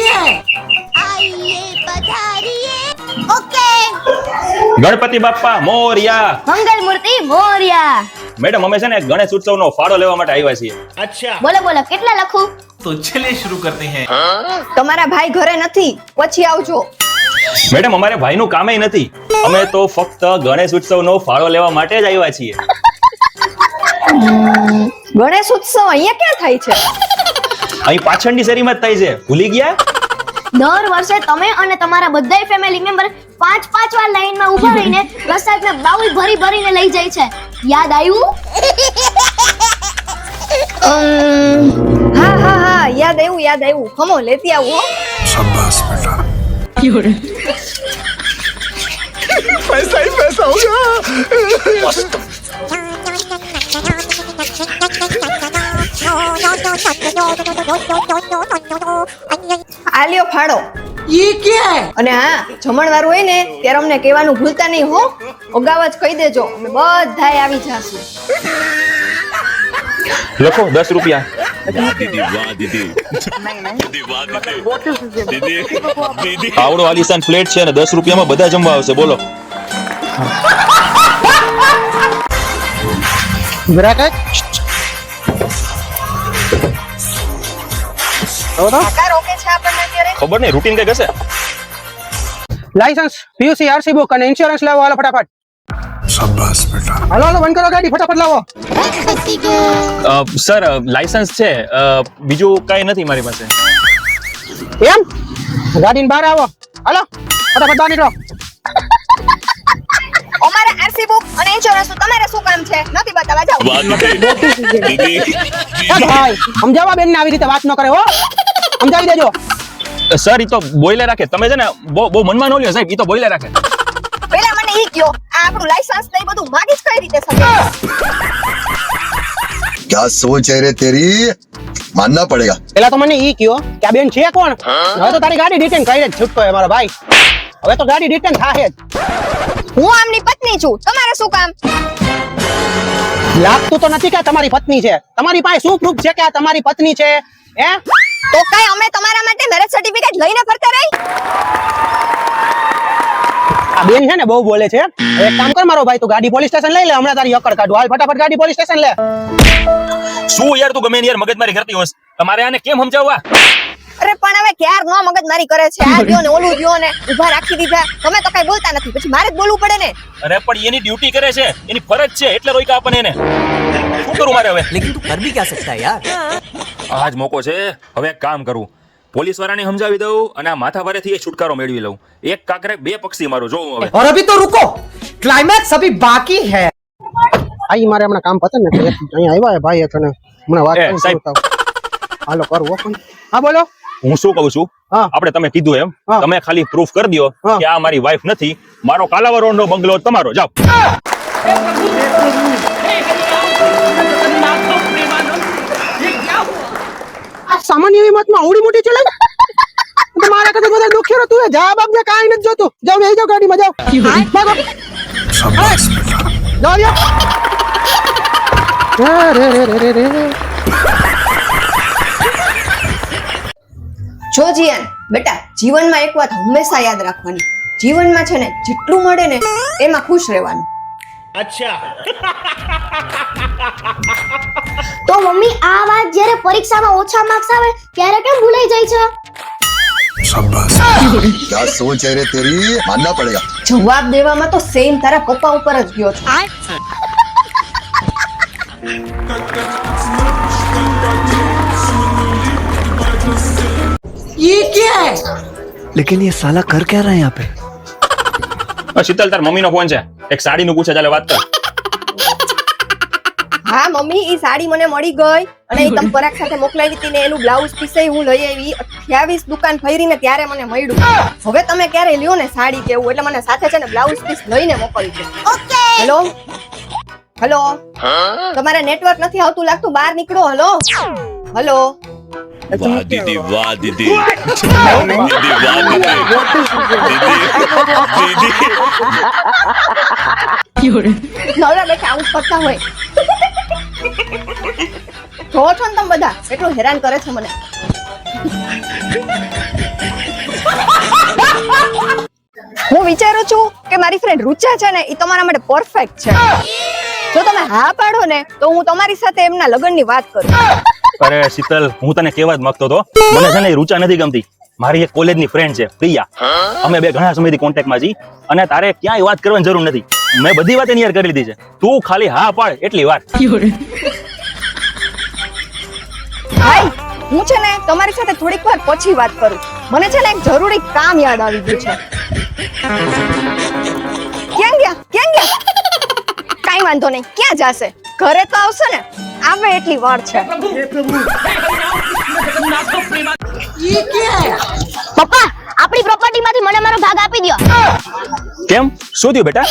આવીએ આવીએ પધારીએ. ઓકે. ગણપતિ બાપ્પા મોરિયા. મંગલ મૂર્તિ મોરિયા. મેડમ અમે છે ને ગણેશ ઉત્સવનો ફાળો લેવા માટે આવ્યા છીએ. અચ્છા. બોલો બોલો કેટલા લખું? તો ચલે શરૂ કરતે હે. તમારા ભાઈ ઘરે નથી પછી આવજો. મેડમ અમારે ભાઈનું કામે નથી. અમે તો ફક્ત ગણેશ ઉત્સવ નો ફાળો લેવા માટે જ આવ્યા છીએ. ગણેશ ઉત્સવ અહીંયા ક્યાં થાય છે? અહીં પાછળની શેરીમાં જ થાય છે. ભૂલી ગયા? દર વર્ષે તમે અને તમારા બધાય ફેમિલી મેમ્બર પાંચ પાંચ વાર લાઈનમાં ઊભા રહીને પ્રસાદના બાઉલ ભરી ભરીને લઈ જાય છે. યાદ આવ્યું? હા હા હા યાદ આવ્યું યાદ આવ્યું. ખમો લેતી આવું હો. આ લ્યો ફાળો. અને હા જમણવાર હોય ને ત્યારે અમને કહેવાનું ભૂલતા નહીં હો. અગાઉ જ કહી દેજો અમે બધાય આવી જાશું. લખો દસ રૂપિયા. આવડો આલિશાન ફ્લેટ છે અને દસ રૂપિયામાં બધા જમવા આવશે બોલો. કાકા ખબર નહીં રૂટીન કઈ હશે? લાયસન્સ પીયુસી આરસી બુક અને ઇન્સ્યોરન્સ લાવો હાલો ફટાફટ. હાલો હાલો બંધ કરો ગાડી ફટાફટ લાવો. સર લાયસન્સ છે. બીજું કઈ નથી મારી પાસે. એમ? ગાડીની બહાર આવો. હાલો ફટાફટ બહાર નીકળો. અમારે આરસી બુક અને ઇન્સ્યોરન્સ તમારે શું કામ છે? નથી બતાવવા જાવ. ભાઈ સમજાવવા બેન આવી રીતે વાત ન કરે હો. સમજાવી દેજો સર ઈ તો બોઈલે રાખે તમે છે ને બહુ બહુ મનમાં ન લ્યો સાહેબ ઈ તો બોઈલે રાખે પેલા મને ઈ કયો આ આપણું લાયસન્સ ને ઈ બધું માગી જ કઈ રીતે શકે क्या सोच है रे तेरी मानना पड़ेगा પેલા તો મને ઈ કયો કે આ બેન છે કોણ હવે તો તારી ગાડી ડિટેન કરી જ છૂટતો હે મારા ભાઈ હવે તો ગાડી ડિટેન થાહે જ હું આમની પત્ની છું તમારે શું કામ લાગતું તો નથી કે આ તમારી પત્ની છે તમારી પાસે શું પ્રૂફ છે કે આ તમારી પત્ની છે હે તો કઈ અમે તમારા માટે મેરેજ સર્ટિફિકેટ લઈને ફરતા રહી? આ બેન છે ને બહુ બોલે છે. એક કામ કર મારો ભાઈ તું ગાડી પોલીસ સ્ટેશન લઈ લે હમણાં તારી અકડ કાઢું. હાલ ફટાફટ ગાડી પોલીસ સ્ટેશન લે. શું યાર તું ગમે યાર મગજ મારી કરતી હોસ તમારે આને કેમ સમજાવવા? અરે પણ હવે ક્યાર નો મગજ મારી કરે છે? આ ગયો ને ઓલું ગયો ને ઊભા રાખી દીધા. તમે તો કઈ બોલતા નથી. પછી મારે જ બોલવું પડે ને. અરે પણ એની ડ્યુટી કરે છે. એની ફરજ છે. એટલે રોઈકા આપણને એને. શું કરું મારે હવે? લેકિન તું કર ભી ક્યા સકતા યાર? यार આજ મોકો છે હવે એક કામ કરું પોલીસ વાળાને સમજાવી દઉં અને આ માથા ભારેથી એ છુટકારો મેળવી લઉં એક કાકરે બે પક્ષી મારું જોઉં હવે और अभी तो रुको क्लाइमैक्स अभी बाकी है આઈ મારે હમણાં કામ પતે ને એટલે અહીંયા આવ્યા હે ભાઈ તને હમણાં વાત એ, કરું સાહેબ. છું તાવ. હાલો કરવો પણ હા બોલો હું શું કહું છું હા. આપણે તમે કીધું એમ હા. તમે ખાલી પ્રૂફ કરી દો હા. કે આ મારી વાઈફ નથી મારો કાલાવર રોડ નો બંગલો તમારો જાઓ તું એ જવાબ આપને કાંઈ નથી જોતું. જાઓ બેસી જાઓ ગાડીમાં જાઓ. ભાગો. જાઓ લ્યો રે રે રે રે રે જો જીયાન બેટા જીવનમાં એક વાત હંમેશા યાદ રાખવાની. જીવનમાં છે ને જેટલું મળે ને એમાં ખુશ રહેવાનું. તો મમ્મી આ વાત જ્યારે પરીક્ષામાં ઓછા માર્ક્સ આવે ત્યારે કેમ ભૂલાઈ જાય છે? क्या सोच है रे तेरी मानना पड़ेगा જવાબ દેવામાં તો સેમ તારા પપ્પા ઉપર જ ગયો છે लेकिन ये साला कर क्या रहा है यहाँ पे અ, શીતલ તાર મમ્મીનો ફોન છે એક સાડીનું પૂછે ચાલે વાત કર હા મમ્મી ઈ સાડી મને મળી ગઈ અને ઈ તમ પરાગ સાથે મોકલાવી હતી ને એનું બ્લાઉઝ પીસ હું લઈ આવી. 28 દુકાન ફરીને ત્યારે મને મળ્યું. હવે તમે ક્યારે લ્યો ને સાડી કેવું એટલે મને સાથે છે ને બ્લાઉઝ પીસ લઈને મોકલજો. ઓકે. હેલો? હેલો? તમારે નેટવર્ક નથી આવતું લાગતું? બહાર નીકળો હલો? હલો? વાહ દીદી વાહ દીદી. દીદી વાહ દીદી. દીદી નવરા બેઠા આવું કરતા હોય. છો છો ને તમે બધા? એટલું હેરાન કરે છે મને. હું વિચારું છું કે મારી ફ્રેન્ડ રૂચા છે ને એ તમારા માટે પરફેક્ટ છે. જો તમે હા પાડો ને, તો હું તમારી સાથે એમના લગ્નની વાત કરું. અરે શીતલ, હું તને કેવા જ માંગતો હતો? મને છે ને રૂચા નથી ગમતી. મારી એક કોલેજની ફ્રેન્ડ છે, પ્રિયા. અમે બે ઘણા સમયથી કોન્ટેક્ટમાં છીએ અને તારે ક્યાંય વાત કરવાની જરૂર નથી. મેં બધી વાત એની યાર કરી લીધી છે. તું ખાલી હા પાડ, એટલી વાત. ભાઈ હું છે ને તમારી સાથે થોડીક વાર પછી વાત કરું. મને છે ને એક જરૂરી કામ યાદ આવી ગયું છે. ક્યાં ગયા? ક્યાં ગયા? કાઈ વાંધો નહીં. ક્યાં જાશે? ઘરે તો આવશે ને. આવે એટલી વાર છે. પપ્પા આપણી પ્રોપર્ટી માંથી મને મારો ભાગ આપી દ્યો. કેમ? શું થયું બેટા?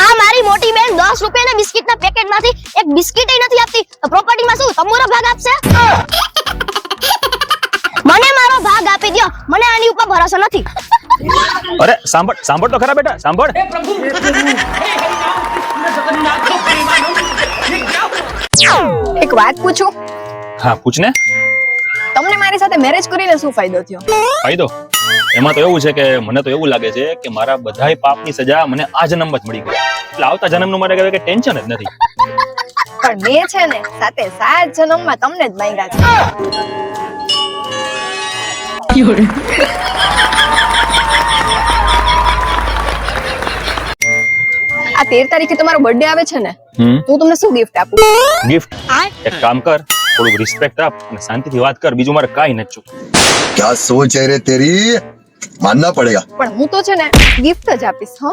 આ મારી મોટી બેન 10 રૂપિયાના બિસ્કિટના પેકેટમાંથી એક બિસ્કિટ નથી આપતી. પ્રોપર્ટીમાં શું? તમારો ભાગ આપશે મને મારો દ્યો મને આની ઉપર ભરોસો નથી. અરે સાંભળ સાંભળ તો ખરા બેટા સાંભળ. એક વાત પૂછું? હા પૂછ ને તમને મારી સાથે મેરેજ કરીને શું ફાયદો થયો? ફાયદો? એમાં તો એવું છે કે મને તો એવું લાગે છે કે મારા બધાય પાપની સજા મને આ જન્મ જ મળી ગઈ. એટલે આવતા જન્મનું મારે કહેવાય કે ટેન્શન જ નથી. પણ મેં છે ને સાથે સાત જન્મમાં તમને જ માંગ્યા છે. 有人。આ તેર તારીખે તમારો બર્થડે આવે છે ને તો તમને શું ગિફ્ટ આપું? ગિફ્ટ એક કામ કર થોડુંક રિસ્પેક્ટ આપ અને શાંતિથી વાત કર બીજું મારે કાઈ નથી. ક્યા સોચ હે રે તેરી? માનના પડેગા. પણ હું તો છે ને ગિફ્ટ જ આપીશ હો.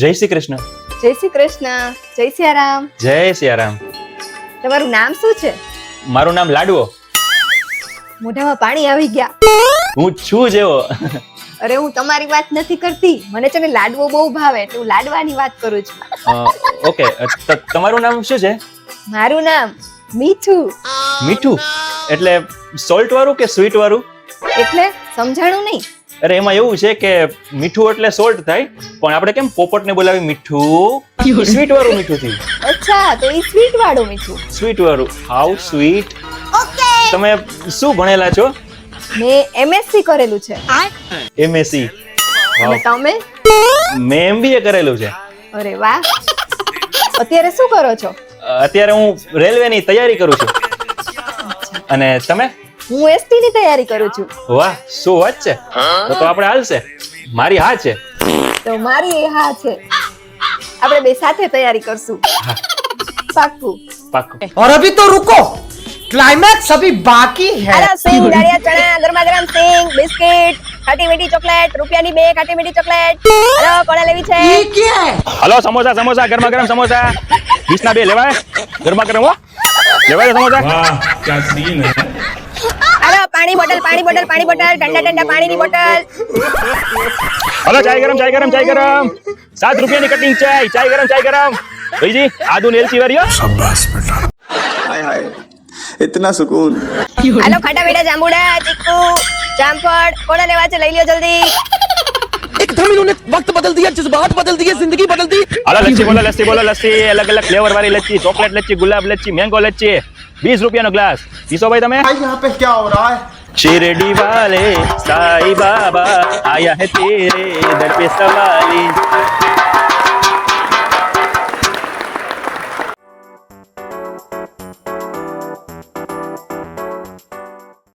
જય શ્રી કૃષ્ણ. જય શ્રી કૃષ્ણ. જય શ્રી સિયારામ. જય શ્રી સિયારામ. તમારું નામ શું છે? મારું નામ લાડવો. મોઢામાં પાણી આવી ગયા. હું છું જેવો અરે હું તમારી વાત નથી કરતી. મને છે ને લાડવો બહુ ભાવે એટલે હું લાડવાની વાત કરું છું. ઓકે. તમારું નામ શું છે? મારું નામ મીઠું. મીઠું? એટલે સોલ્ટ વાળું કે સ્વીટ વાળું? એટલે સમજાણું નહીં. અરે એમાં એવું છે કે મીઠું એટલે સોલ્ટ થાય પણ આપણે કેમ પોપટને બોલાવી મીઠું? સ્વીટ વાળું મીઠું થયું અચ્છા તો એ સ્વીટ વાળું મીઠું. સ્વીટ વાળું હાઉ સ્વીટ. તમે શું ભણેલા છો? મેં એમએસસી કરેલું છે. એમએસસી અને તમે? મેં એમબીએ કરેલું છે. અરે વાહ. અત્યારે શું કરો છો? અત્યારે હું રેલવેની તૈયારી કરું છું. અને તમે? હું એસટી ની તૈયારી કરું છું વાહ શું વાત છે તો તો આપણે હાલશે મારી હા છે તો મારી એ હા છે આપણે બે સાથે તૈયારી કરશું પાક્કું પાક્કું और अभी तो रुको क्लाइमैक्स अभी बाकी है અરે સિંગ દાળિયા ચણા ગરમા ગરમ સિંગ બિસ્કિટ ખાટી મીઠી ચોકલેટ રૂપિયાની બે ખાટી મીઠી ચોકલેટ હેલો કોને લેવી છે ये क्या है હલો સમોસા સમોસા ગરમા ગરમ સમોસા વીસ ના બે લેવાય ગરમા ગરમ હો લેવાય છે સમોસા क्या सीन है હેલો પાણી બોટલ પાણી બોટલ પાણી બોટલ ઠંડા ઠંડા પાણીની બોટલ હલો ચાય ગરમ ચાય ગરમ ચાય ગરમ સાત રૂપિયાની કટિંગ ચાય ચાય ગરમ ચાય ગરમ ભાઈજી આદુ ને એલચી વાળીઓ हाय हाय इतना सुकून હેલો ખાટા મીઠા જાંબુડા ચીકુ જામફળ કોને લેવા છે લઈ લ્યો જલ્દી एकदम इन्होंने वक्त बदल दिया जज्बात बदल दिए जिंदगी बदल दी હલો લચ્છી બોલો લસ્સી બોલો લસ્સી અલગ અલગ ફ્લેવર વાળી લચ્છી ચોકલેટ લચ્છી ગુલાબ લચ્છી મેંગો લચ્છી વીસ રૂપિયાનો ગ્લાસ પીસો ભાઈ તમે यहाँ पे क्या हो रहा है शिरडी वाले साईं बाबा आया है तेरे दर पे सवाली